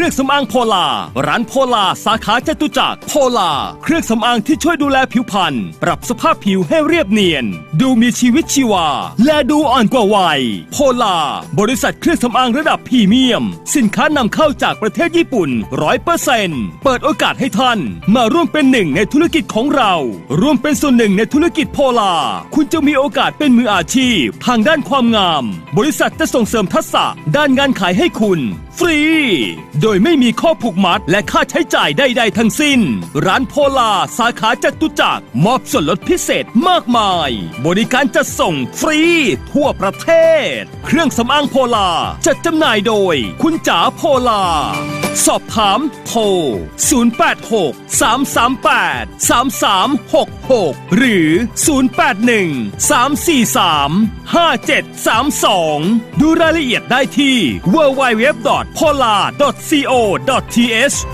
ครื่องสำอางโพลา ร้านโพลาสาขาจตุจักรโพลา เครื่องสำอางที่ช่วยดูแลผิวพรรณปรับสภาพผิวให้เรียบเนียน ดูมีชีวิตชีวา และดูอ่อนกว่าวัยโพลา บริษัทเครื่องสำอางระดับพรีเมียม สินค้านำเข้าจากประเทศญี่ปุ่นร้อยเปอร์เซ็นต์เปิดโอกาสให้ท่าน มาร่วมเป็นหนึ่งในธุรกิจของเรา ร่วมเป็นส่วนหนึ่งในธุรกิจโพลา คุณจะมีโอกาสเป็นมืออาชีพ ทางด้านความงาม บริษัทจะส่งเสริมทักษะด้านงานขายให้คุณ ฟรี โดยไม่มีข้อผูกมัดและค่าใช้จ่ายใดๆทั้งสิ้น ร้านโพลาสาขาจตุจักรมอบส่วนลดพิเศษมากมาย บริการจัดส่งฟรี ทั่วประเทศ เครื่องสำอางโพลาจัดจำหน่ายโดย คุณจ๋าโพลา สอบถามโทร 086 338 3366 หรือ 081 343 5732 ดูรายละเอียดได้ที่ polar co th